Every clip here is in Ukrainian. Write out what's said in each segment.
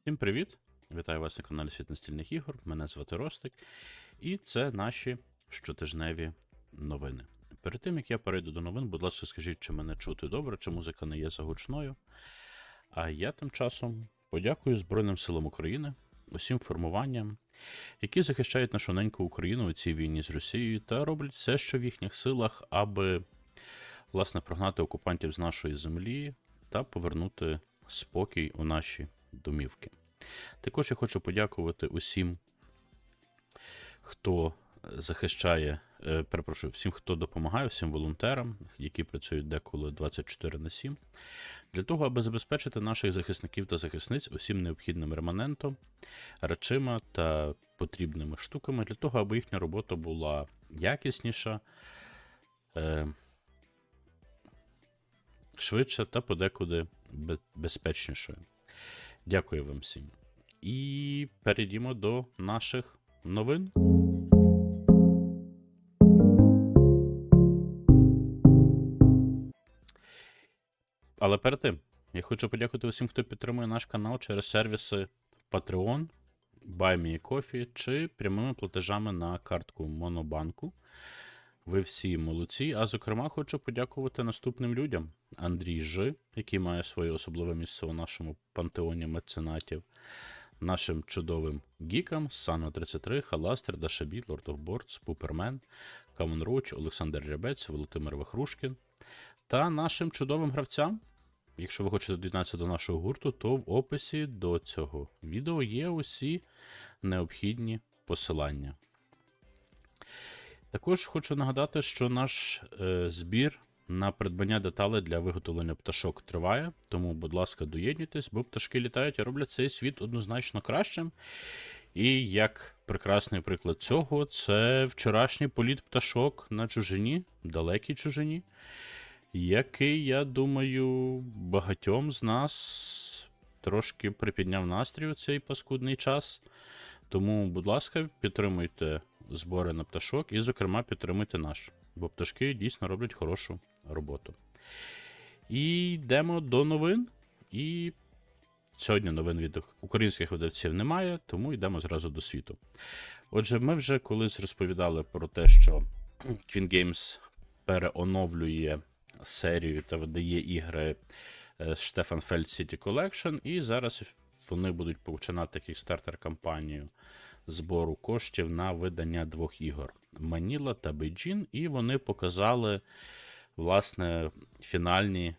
Всім привіт! Вітаю вас на каналі Світ настільних ігор. Мене звати Ростик, і це наші щотижневі новини. Перед тим як я перейду до новин, будь ласка, скажіть, чи мене чути добре, чи музика не є загучною. А я тим часом подякую Збройним силам України, усім формуванням, які захищають нашу неньку Україну у цій війні з Росією та роблять все, що в їхніх силах, аби власне прогнати окупантів з нашої землі та повернути спокій у наші домівки. Також я хочу подякувати усім, хто захищає, е, перепрошую, всім, хто допомагає, всім волонтерам, які працюють деколи 24 на 7, для того, аби забезпечити наших захисників та захисниць усім необхідним реманентом, речима та потрібними штуками, для того, аби їхня робота була якісніша, е, швидше та подекуди безпечнішою. Дякую вам всім. І перейдімо до наших новин. Але перед тим, я хочу подякувати усім, хто підтримує наш канал через сервіси Patreon, BuyMeCoffee чи прямими платежами на картку Монобанку. Ви всі молодці. А зокрема, хочу подякувати наступним людям: Андрій Жи, який має своє особливе місце у нашому пантеоні меценатів, нашим чудовим гікам Сано 33, Халастер, Дашабіт, Лорд of Boards, Пупермен, Камон Роуч, Олександр Рябець, Володимир Вахрушкін та нашим чудовим гравцям. Якщо ви хочете доєднатися до нашого гурту, то в описі до цього відео є усі необхідні посилання. Також хочу нагадати, що наш е, збір на придбання деталей для виготовлення пташок триває. Тому, будь ласка, доєднуйтесь, бо пташки літають і роблять цей світ однозначно кращим. І як прекрасний приклад цього, це вчорашній політ пташок на чужині, далекій чужині, який, я думаю, багатьом з нас трошки припідняв настрій у цей паскудний час. Тому, будь ласка, підтримуйте збори на пташок і, зокрема, підтримуйте наш, бо пташки дійсно роблять хорошу роботу. І йдемо до новин. І сьогодні новин від українських видавців немає, тому йдемо зразу до світу. Отже, ми вже колись розповідали про те, що Queen Games переоновлює серію та видає ігри е, Штефан Фельд City Collection, і зараз вони будуть починати кікстартер кампанію збору коштів на видання двох ігор Маніла та Бейджін, і вони показали власне фінальний е,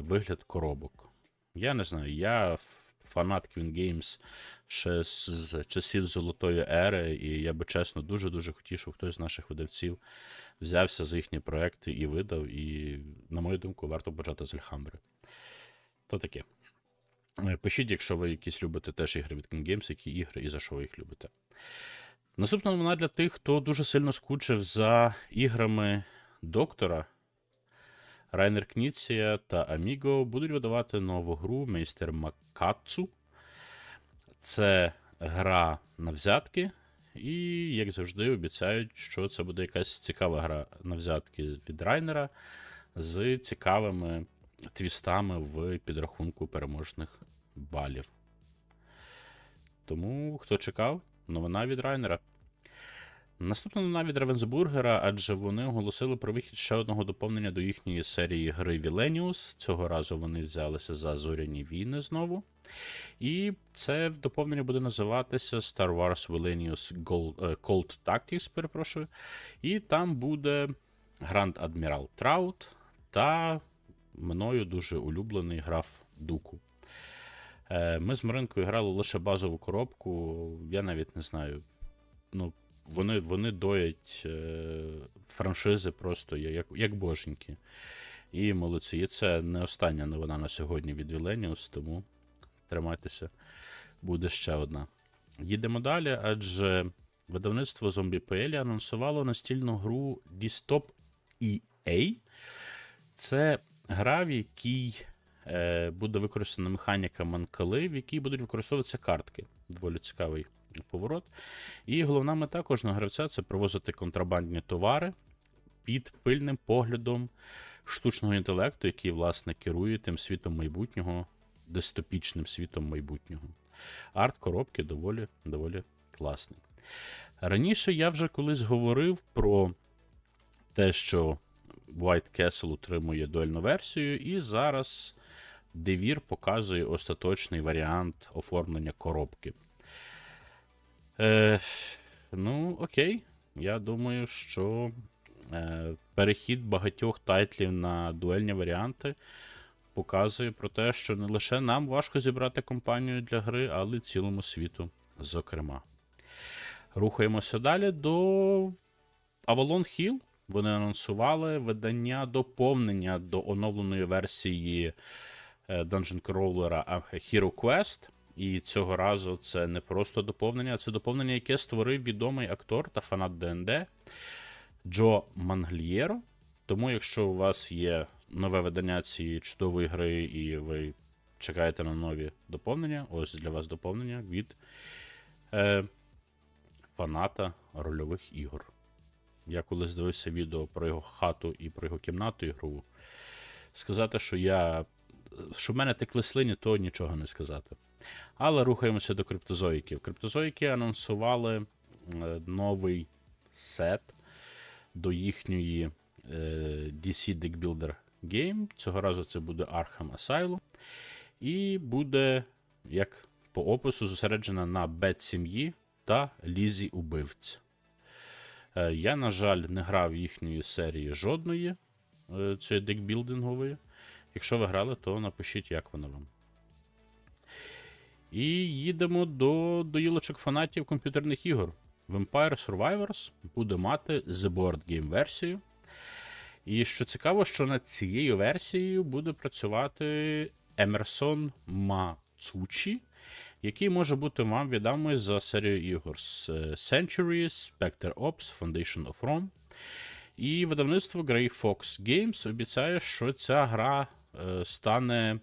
вигляд коробок. Я не знаю, я фанат Queen Games ще з, часів Золотої ери, і я би чесно дуже-дуже хотів, щоб хтось з наших видавців взявся за їхні проекти і видав. І, на мою думку, варто почати з Альхамбри. То таке. Е, Пишіть, якщо ви якісь любите теж ігри від King Games, які ігри і за що ви їх любите. Наступна новина для тих, хто дуже сильно скучив за іграми доктора. Райнер Кніція та Аміго будуть видавати нову гру Мейстер Макацу. Це гра на взятки. І, як завжди, обіцяють, що це буде якась цікава гра на взятки від Райнера з цікавими твістами в підрахунку переможних балів. Тому, хто чекав, новина від Райнера. Наступна новина від Равенсбургера, адже вони оголосили про вихід ще одного доповнення до їхньої серії гри Віленіус. Цього разу вони взялися за зоряні війни знову. І це доповнення буде називатися Star Wars Vilenius е, Cold Tactics, перепрошую. І там буде Гранд Адмірал Траут та мною дуже улюблений граф Дуку. Е, Ми з Маринкою грали лише базову коробку. Я навіть не знаю. Ну, вони, вони доять е, франшизи просто як, як боженьки. І молодці. І це не остання новина на сьогодні від Віленіус, тому тримайтеся, буде ще одна. Їдемо далі, адже видавництво Zombie.pl анонсувало настільну гру Dystop EA. Це гра, в якій е, буде використана механіка манкали, в якій будуть використовуватися картки. Доволі цікавий поворот. І головна мета кожного гравця це провозити контрабандні товари під пильним поглядом штучного інтелекту, який, власне, керує тим світом майбутнього, дистопічним світом майбутнього. Арт коробки доволі, доволі класний. Раніше я вже колись говорив про те, що White Castle утримує дуельну версію, і зараз Devir показує остаточний варіант оформлення коробки. Е, ну, окей. Я думаю, що е, перехід багатьох тайтлів на дуельні варіанти показує про те, що не лише нам важко зібрати компанію для гри, але й цілому світу, зокрема. Рухаємося далі до Avalon Hill. Вони анонсували видання доповнення до оновленої версії е, Dungeon Crawler Hero Quest. І цього разу це не просто доповнення, а це доповнення, яке створив відомий актор та фанат ДНД Джо Манглієро. Тому, якщо у вас є нове видання цієї чудової гри, і ви чекаєте на нові доповнення, ось для вас доповнення від е, фаната рольових ігор. Я колись дивився відео про його хату і про його кімнату ігрову. Сказати, що я. Що в мене текли слині, то нічого не сказати. Але рухаємося до криптозоїків. Криптозоїки анонсували е, новий сет до їхньої е, DC Deck Builder Game. Цього разу це буде Arkham Asylum. І буде, як по опису, зосереджена на Бет сім'ї та Лізі убивць. Е, Я, на жаль, не грав їхньої серії жодної е, цієї декбілдингової. Якщо ви грали, то напишіть, як вона вам. І їдемо до доїлочок фанатів комп'ютерних ігор. Vampire Survivors буде мати The Board Game версію. І що цікаво, що над цією версією буде працювати Емерсон Мацучі, який може бути вам відомий за серію ігор з е, Centuries, Spectre Ops, Foundation of Rome. І видавництво Grey Fox Games обіцяє, що ця гра е, стане.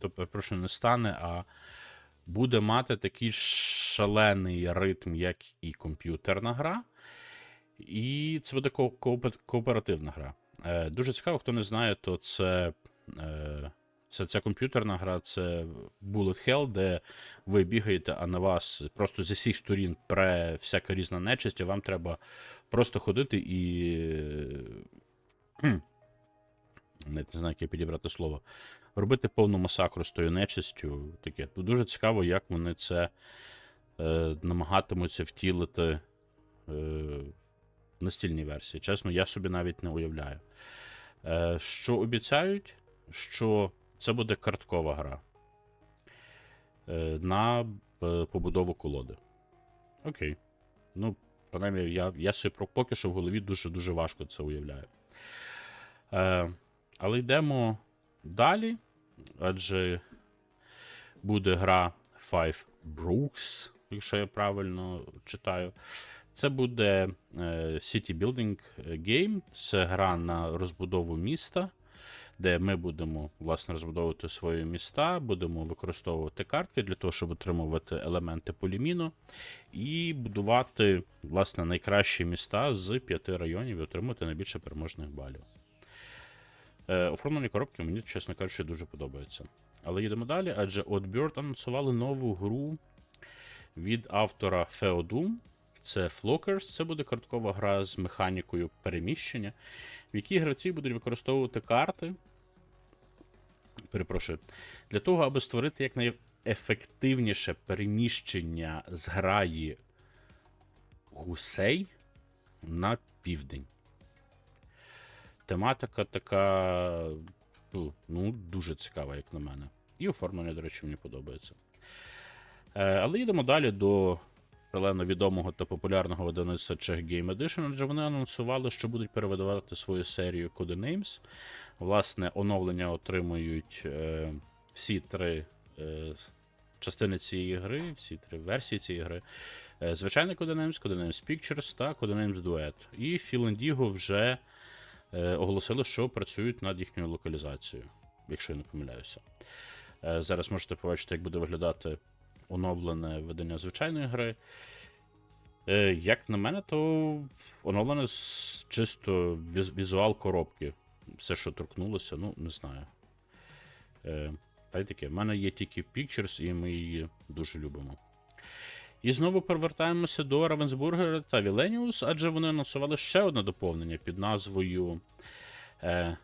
Тобто, прошу, не стане, а буде мати такий шалений ритм, як і комп'ютерна гра. І це буде кооперативна гра. Е, дуже цікаво, хто не знає, то це, це, це комп'ютерна гра, це Bullet Hell, де ви бігаєте, а на вас просто зі всіх сторін пре всяка різна нечисть, і вам треба просто ходити і. не знаю, яке підібрати слово. Робити повну масакру з тою нечистю. Таке. Дуже цікаво, як вони це е, намагатимуться втілити е, в настільній версії. Чесно, я собі навіть не уявляю. Е, що обіцяють, що це буде карткова гра е, на е, побудову колоди. Окей. Ну, принаймні, я, я собі поки що в голові дуже-дуже важко це уявляю. Е, але йдемо далі, адже буде гра Five Brooks, якщо я правильно читаю. Це буде е, City Building Game, це гра на розбудову міста, де ми будемо власне розбудовувати свої міста, будемо використовувати картки для того, щоб отримувати елементи поліміну, і будувати власне найкращі міста з п'яти районів і отримати найбільше переможних балів. Е, оформлені коробки мені, чесно кажучи, дуже подобаються. Але їдемо далі, адже от Bird анонсували нову гру від автора Feodum. Це Flockers. Це буде карткова гра з механікою переміщення, в якій гравці будуть використовувати карти. Перепрошую, для того, аби створити якнайефективніше переміщення з граї гусей на південь. Тематика така ну, ну, дуже цікава, як на мене. І оформлення, до речі, мені подобається. Е, але йдемо далі до шалено відомого та популярного видавництва Czech Game Edition, адже вони анонсували, що будуть перевидавати свою серію Codenames. Власне, оновлення отримують е, всі три е, частини цієї гри, всі три версії цієї гри. Е, звичайний Codenames, Codenames Pictures та Codenames Duet. І Phil Indigo вже е, оголосили, що працюють над їхньою локалізацією, якщо я не помиляюся. Е, зараз можете побачити, як буде виглядати оновлене видання звичайної гри. Е, як на мене, то оновлене чисто візуал коробки. Все, що торкнулося, ну, не знаю. Е, Та й таке, в мене є тільки Pictures, і ми її дуже любимо. І знову повертаємося до Равенсбургера та Віленіус, адже вони анонсували ще одне доповнення під назвою е,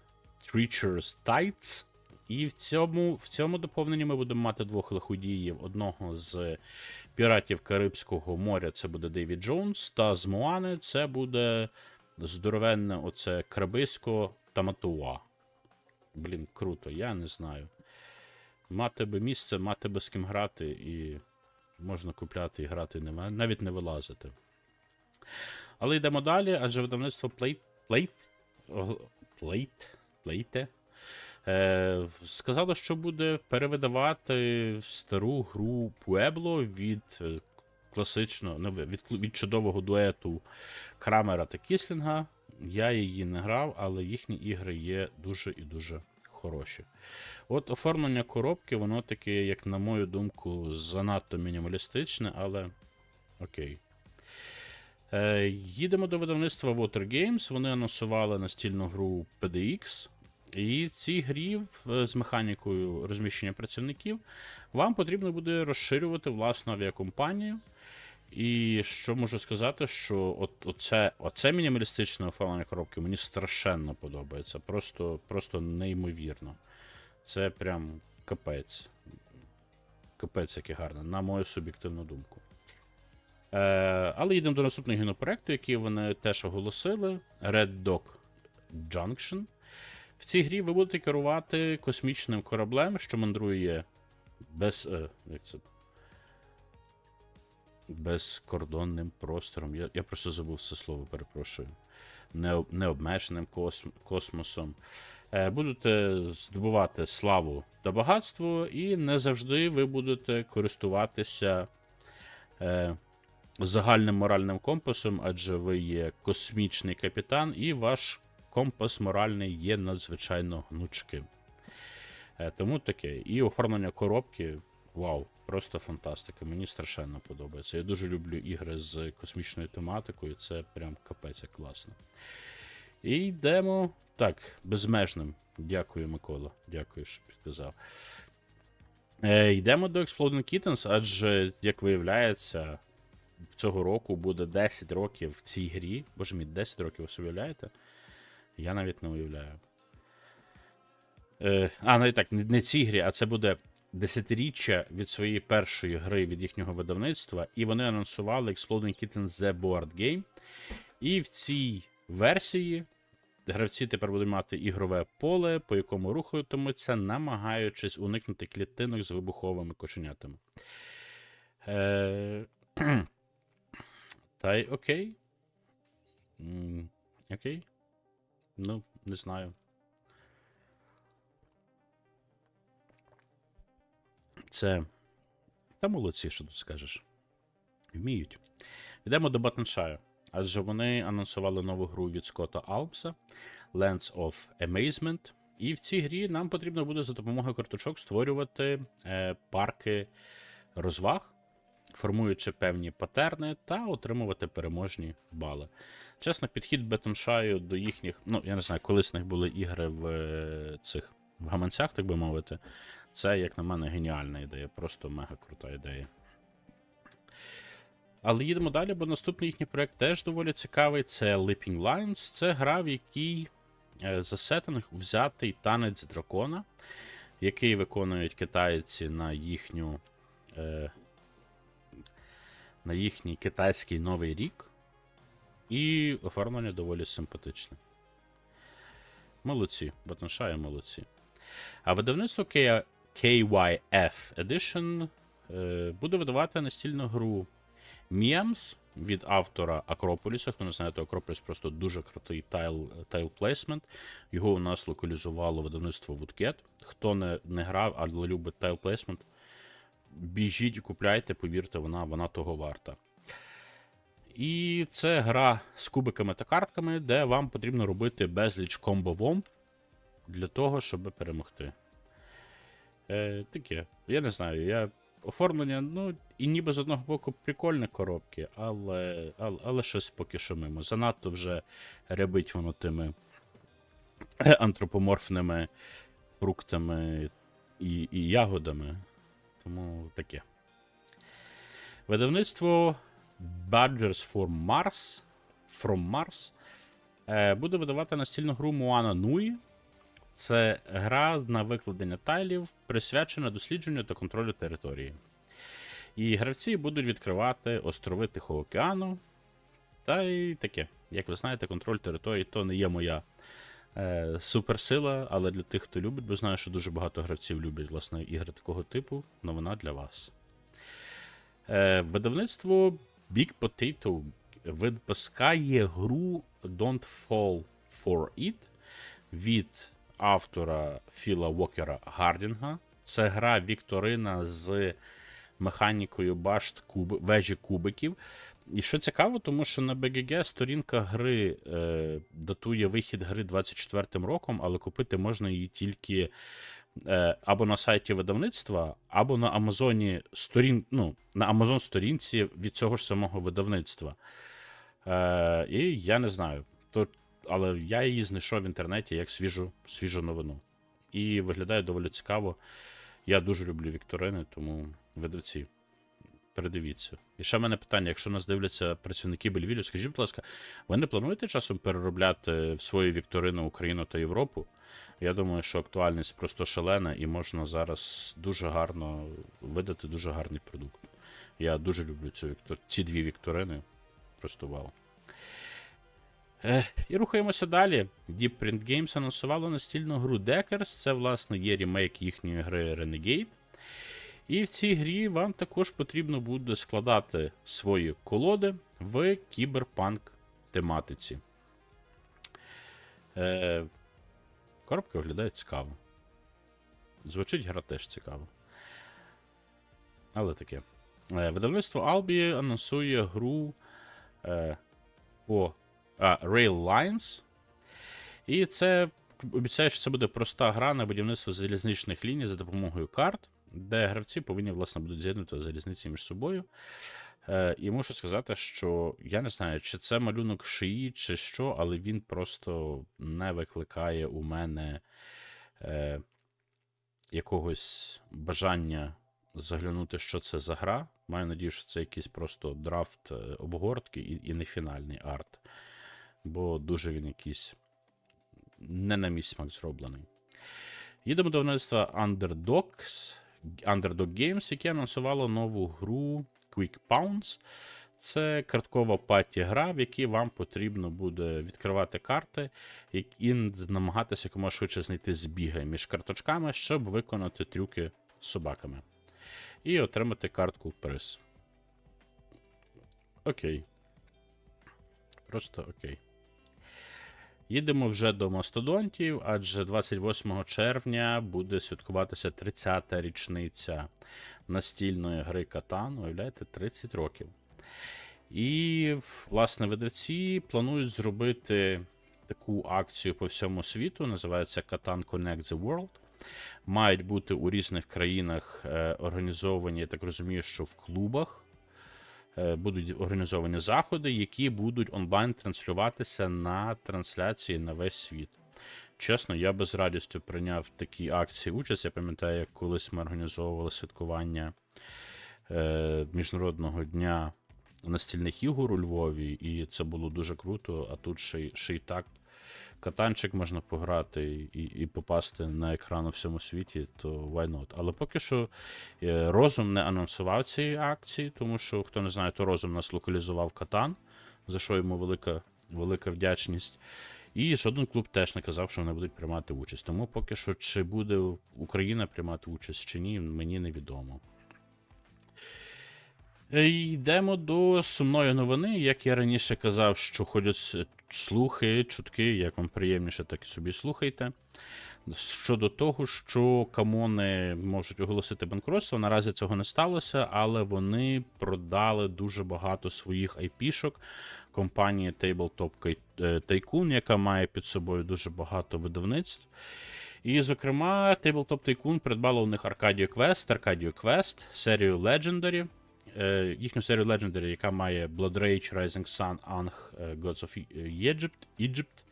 Treacherous Tides. І в цьому, в цьому доповненні ми будемо мати двох лиходіїв: одного з піратів Карибського моря це буде Дейвід Джонс, та з Моани це буде здоровенне оце Крабисько та Матуа. Блін, круто, я не знаю. Мати би місце, мати би з ким грати, і можна купляти і грати навіть не вилазити. Але йдемо далі, адже видавництво Plate, Plate, Plate, Plate е, сказало, що буде перевидавати стару гру Pueblo від е, класичного, ну, від, від чудового дуету Крамера та Кіслінга. Я її не грав, але їхні ігри є дуже і дуже хороші. От оформлення коробки, воно таке, як на мою думку, занадто мінімалістичне, але окей. Е, їдемо до видавництва Water Games. Вони анонсували настільну гру PDX. І цій грі з механікою розміщення працівників вам потрібно буде розширювати власну авіакомпанію. І що можу сказати, що от, оце, оце мінімалістичне оформлення коробки мені страшенно подобається. Просто, просто неймовірно. Це прям капець. Капець, яке гарне, на мою суб'єктивну думку. Е, але йдемо до наступного гінопроекту, який вони теж оголосили: Red Dog Junction. В цій грі ви будете керувати космічним кораблем, що мандрує без. Е, як це? Безкордонним простором. Я, я просто забув це слово, перепрошую. Необ- Необмеженим косм, космосом. Е, будете здобувати славу та багатство, і не завжди ви будете користуватися е, загальним моральним компасом, адже ви є космічний капітан, і ваш компас моральний є надзвичайно гнучким. Е, тому таке. І оформлення коробки. Вау, просто фантастика. Мені страшенно подобається. Я дуже люблю ігри з космічною тематикою. Це прям капець як класно. І йдемо. Так, безмежним. Дякую, Микола. Дякую, що підказав. Е, йдемо до Exploding Kittens, адже, як виявляється, цього року буде 10 років в цій грі. Боже мій, 10 років ви собі уявляєте? Я навіть не уявляю. Е, а, навіть так, не, цій грі, а це буде десятиріччя від своєї першої гри від їхнього видавництва, і вони анонсували Exploding Kittens The Board Game. І в цій версії гравці тепер будуть мати ігрове поле, по якому рухатимуться, намагаючись уникнути клітинок з вибуховими кошенятами. Е... Та й окей. Окей. Ну, не знаю. Це. Та молодці, що тут скажеш. Вміють. Йдемо до Батеншаю. Адже вони анонсували нову гру від Скотта Алмса Lands of Amazement. І в цій грі нам потрібно буде за допомогою карточок створювати е, парки розваг, формуючи певні патерни та отримувати переможні бали. Чесно, підхід Бетоншаю до їхніх. Ну, я не знаю, колись в них були ігри в е, цих в гаманцях, так би мовити. Це, як на мене, геніальна ідея, просто мега крута ідея. Але їдемо далі, бо наступний їхній проект теж доволі цікавий. Це Leaping Lines. Це гра, в якій е, за сеттинг взятий танець дракона, який виконують китайці на їхню. Е, на їхній китайський новий рік. І оформлення доволі симпатичне. Молодці, Батоншає молодці. А видавництво KYF Edition е, буде видавати настільну гру Memes від автора Акрополіса. Хто не знає, то Акрополіс просто дуже крутий тайл, тайл плейсмент. Його у нас локалізувало видавництво Woodcat. Хто не, не грав, але любить тайл плейсмент, біжіть і купляйте, повірте, вона, вона того варта. І це гра з кубиками та картками, де вам потрібно робити безліч комбо-вомб для того, щоб перемогти. Е, таке, я не знаю, я. Оформлення, ну, і ніби з одного боку прикольні коробки, але, але, але щось поки що мимо. Занадто вже рябить воно тими антропоморфними фруктами і, і ягодами. Тому таке. Видавництво Badgers for Mars From Mars е, буде видавати настільну гру Moana Nui. Це гра на викладення тайлів, присвячена дослідженню та контролю території. І гравці будуть відкривати острови Тихого океану. Та й таке. Як ви знаєте, контроль території то не є моя е, суперсила, але для тих, хто любить, бо знаю, що дуже багато гравців люблять власне ігри такого типу. Новина для вас. Е, видавництво Big Potato випускає гру Don't Fall for It від автора Філа Уокера Гардінга. Це гра Вікторина з механікою башт куб... вежі кубиків. І що цікаво, тому що на BGG сторінка гри е, датує вихід гри 24-м роком, але купити можна її тільки або на сайті видавництва, або на Амазоні сторін, ну, на Амазон сторінці від цього ж самого видавництва. Е, і я не знаю. То, але я її знайшов в інтернеті як свіжу, свіжу новину. І виглядає доволі цікаво. Я дуже люблю Вікторини, тому видавці. Передивіться. І ще в мене питання: якщо нас дивляться працівники Бельвілю, скажіть, будь ласка, ви не плануєте часом переробляти в свої вікторини Україну та Європу? Я думаю, що актуальність просто шалена, і можна зараз дуже гарно видати дуже гарний продукт. Я дуже люблю цю віктор... ці дві вікторини. Просто вау. Е, і рухаємося далі. Deep Print Games анонсувало настільну гру Deckers. Це, власне, є ремейк їхньої гри Renegade. І в цій грі вам також потрібно буде складати свої колоди в кіберпанк тематиці. Е, Коробка виглядає цікаво. Звучить гра теж цікаво. Але таке. Е, Видавництво Albi анонсує гру е, по а, Rail Lines. І це обіцяє, що це буде проста гра на будівництво залізничних ліній за допомогою карт, де гравці повинні, власне, будуть з'єднувати залізниці між собою. Е, і мушу сказати, що я не знаю, чи це малюнок шиї, чи що, але він просто не викликає у мене е, якогось бажання заглянути, що це за гра. Маю надію, що це якийсь просто драфт е, обгортки і, і не фінальний арт. Бо дуже він якийсь не на мій смак зроблений. Їдемо до видавництва Underdogs, Underdog Games, яке анонсувало нову гру Quick Pounds. Це карткова паті гра, в якій вам потрібно буде відкривати карти і намагатися якомога швидше знайти збіги між карточками, щоб виконати трюки з собаками. І отримати картку приз. Окей. Просто окей. Їдемо вже до мастодонтів, адже 28 червня буде святкуватися 30-та річниця настільної гри Катан. Уявляєте, 30 років. І, власне, видавці планують зробити таку акцію по всьому світу. Називається Катан Connect the World. Мають бути у різних країнах е, організовані, я так розумію, що в клубах. Е, будуть організовані заходи, які будуть онлайн транслюватися на трансляції на весь світ. Чесно, я би з радістю прийняв такі акції участь. Я пам'ятаю, як колись ми організовували святкування е, Міжнародного дня настільних ігор у Львові, і це було дуже круто. А тут ще й, ще й так катанчик можна пограти і і попасти на екран у всьому світі, то why not? Але поки що е, розум не анонсував цієї акції, тому що, хто не знає, то розум нас локалізував катан, за що йому велика, велика вдячність. І жоден клуб теж не казав, що вони будуть приймати участь. Тому поки що, чи буде Україна приймати участь чи ні, мені невідомо. Е, Йдемо до сумної новини. Як я раніше казав, що ходять слухи, чутки, як вам приємніше, так і собі слухайте. Щодо того, що камони можуть оголосити банкротство, наразі цього не сталося, але вони продали дуже багато своїх IP-шок компанії Tabletop Tycoon, яка має під собою дуже багато видавництв. І, зокрема, Tabletop Tycoon придбала у них Arcadia Quest, Arcadia Quest, серію Legendary. Е, їхню серію Legendary, яка має Blood Rage, Rising Sun, Ang, е, Gods of Egypt. Egypt.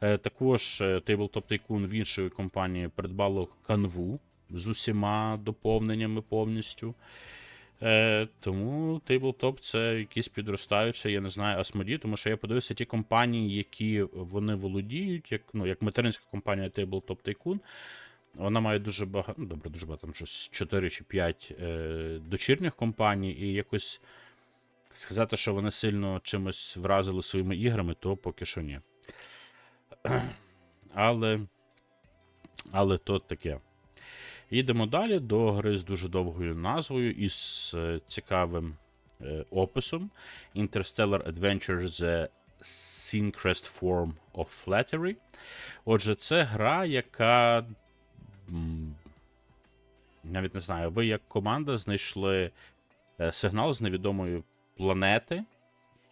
Е, також Tabletop Tycoon в іншої компанії придбало канву. з усіма доповненнями повністю. Е, тому Tabletop це якісь підростаючі, я не знаю, Asmodee, тому що я подивився ті компанії, які вони володіють, як, ну, як материнська компанія Tabletop Tycoon. Вона має дуже багато, ну добре, дуже багато, там щось 4 чи 5 е, дочірніх компаній, і якось сказати, що вони сильно чимось вразили своїми іграми, то поки що ні. Але, але то таке. Їдемо далі до гри з дуже довгою назвою і з е, цікавим е, описом. Interstellar Adventure The Synchrest Form of Flattery. Отже, це гра, яка. Навіть не знаю, ви як команда знайшли е, сигнал з невідомої планети,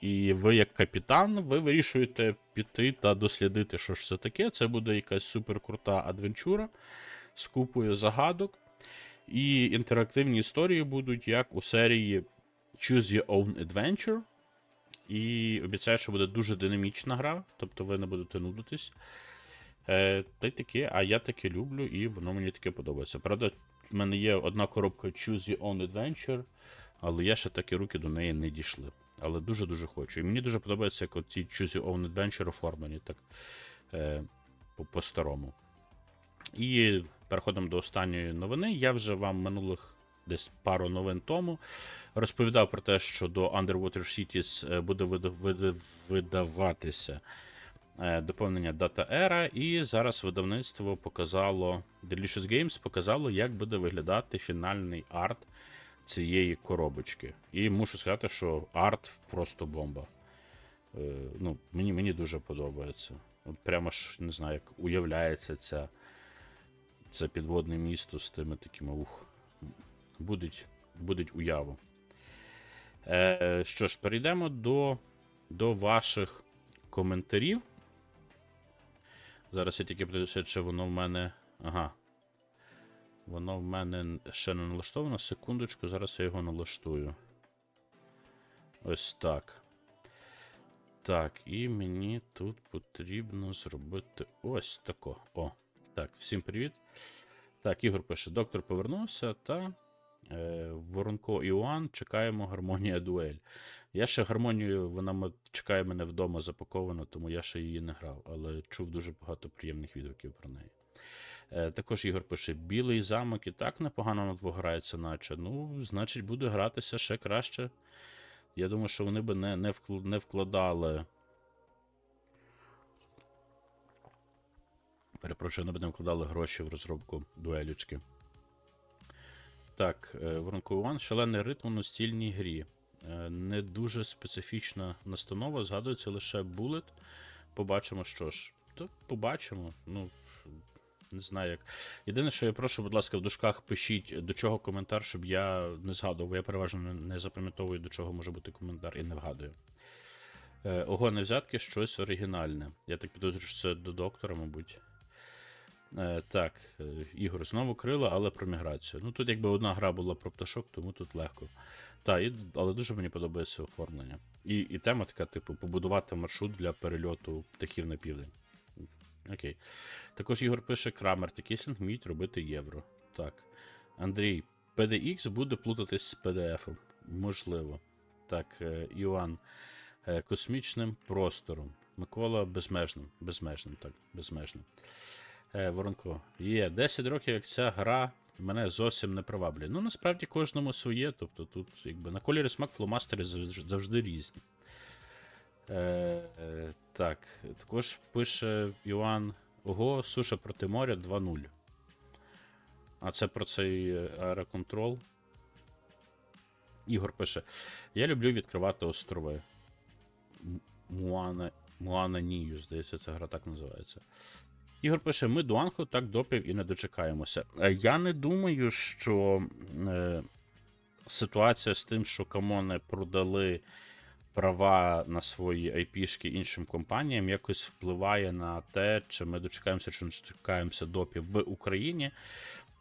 і ви, як капітан, ви вирішуєте піти та дослідити, що ж це таке. Це буде якась суперкрута адвенчура з купою загадок. І інтерактивні історії будуть як у серії Choose Your Own Adventure. І обіцяю, що буде дуже динамічна гра, тобто ви не будете нудитись. Е, та й таке, а я таке люблю, і воно мені таке подобається. Правда, в мене є одна коробка Choose Your Own Adventure, але я ще таки руки до неї не дійшли. Але дуже-дуже хочу. І мені дуже подобається, як ті Choose Your Own Adventure оформлені так е, по- по-старому. І переходимо до останньої новини. Я вже вам минулих десь пару новин тому розповідав про те, що до Underwater Cities е, буде вида- вида- видаватися доповнення Data Era, і зараз видавництво показало, Delicious Games показало, як буде виглядати фінальний арт цієї коробочки. І мушу сказати, що арт просто бомба. Е, ну, мені, мені дуже подобається. От прямо ж не знаю, як уявляється ця, це підводне місто з тими такими ух. Будуть, будуть уяву. Е, що ж, перейдемо до, до ваших коментарів. Зараз я тільки подивлюся, чи воно в мене. Ага. Воно в мене ще не налаштовано. Секундочку, зараз я його налаштую. Ось так. Так, і мені тут потрібно зробити ось тако. О, так, всім привіт. Так, Ігор пише: доктор повернувся та Воронко Іоанн, чекаємо гармонія дуель. Я ще гармонію, вона чекає мене вдома запакована, тому я ще її не грав, але чув дуже багато приємних відгуків про неї. Е, також Ігор пише: Білий замок і так непогано на двох грається, наче. Ну, значить, буде гратися ще краще. Я думаю, що вони би не, не, не вкладали. Перепрошую, вони б не вкладали гроші в розробку дуелючки. Так, е, Воронко Іван, шалений ритм у настільній грі. Е, Не дуже специфічна настанова, згадується лише булет. Побачимо, що ж. То побачимо. Ну, не знаю як. Єдине, що я прошу, будь ласка, в дужках пишіть до чого коментар, щоб я не згадував. Я переважно не, запам'ятовую, до чого може бути коментар, і не вгадую. Е, ого, не взятки щось оригінальне. Я так підозрюю, що це до доктора, мабуть. Е, так, е, Ігор, знову крила, але про міграцію. Ну тут якби одна гра була про пташок, тому тут легко. Так, і, але дуже мені подобається оформлення. І, і тема така, типу, побудувати маршрут для перельоту птахів на південь. Окей. Також Ігор пише: Крамер та Кіслінг вміють робити євро. Так. Андрій, PDX буде плутатись з PDF. Можливо. Так, е, Іоанн. е, Космічним простором. Микола безмежним. Безмежним, так, безмежним. Е, Воронко. Є 10 років, як ця гра мене зовсім не приваблює. Ну, насправді кожному своє. Тобто тут, якби на кольорі смак фломастери завжди, різні. Е, е, так, також пише Іван. Ого, суша проти моря 2-0. А це про цей е, аероконтрол. Ігор пише: Я люблю відкривати острови. Муана, Муана Нію, здається, ця гра так називається. Ігор пише: ми до Анхо так допів і не дочекаємося. Е, Я не думаю, що е, ситуація з тим, що камони продали права на свої IP-шки іншим компаніям, якось впливає на те, чи ми дочекаємося, чи не дочекаємося допів в Україні.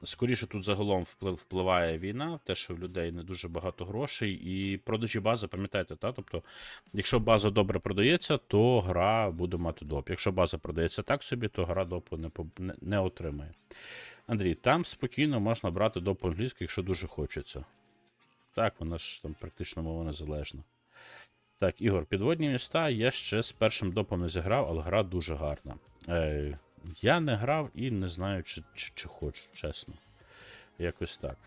Скоріше тут загалом впливає війна, те, що в людей не дуже багато грошей, і продажі бази, пам'ятаєте, та? Тобто, якщо база добре продається, то гра буде мати доп. Якщо база продається так собі, то гра допу не, не, не отримає. Андрій, там спокійно можна брати доп по-англійськи, якщо дуже хочеться. Так, вона ж там практично мова незалежна. Так, Ігор, підводні міста я ще з першим допом не зіграв, але гра дуже гарна. Е, я не грав і не знаю, чи, чи, чи хочу, чесно. Якось так.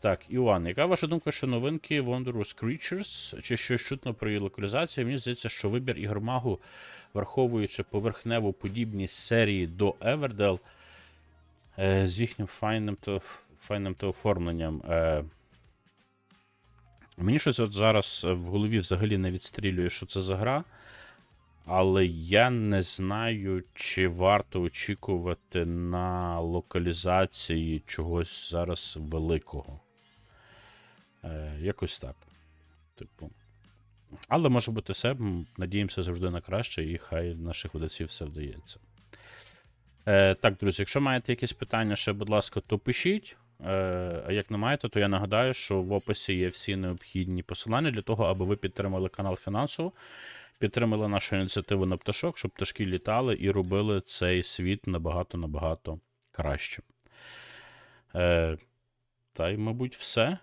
Так, Іван, яка ваша думка, що новинки Wondrous Creatures, чи щось чутно про її локалізацію? Мені здається, що вибір ігромагу, враховуючи поверхневу подібність серії до Everdell, е, з їхнім файним та, файним та оформленням. Е, Мені щось от зараз в голові взагалі не відстрілює, що це за гра. Але я не знаю, чи варто очікувати на локалізації чогось зараз великого. Е, якось так. Типу. Але може бути все. Надіємося завжди на краще, і хай наших видавців все вдається. Е, так, друзі, якщо маєте якісь питання, ще, будь ласка, то пишіть. Е, а як не маєте, то я нагадаю, що в описі є всі необхідні посилання для того, аби ви підтримали канал фінансово, підтримали нашу ініціативу на пташок, щоб пташки літали і робили цей світ набагато-набагато краще. Е, та й, мабуть, все.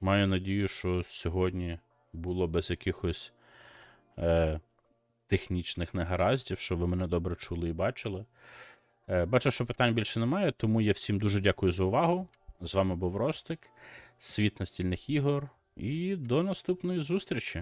Маю надію, що сьогодні було без якихось е, технічних негараздів, що ви мене добре чули і бачили. Е, Бачу, що питань більше немає, тому я всім дуже дякую за увагу. З вами був Ростик, світ настільних ігор, і до наступної зустрічі.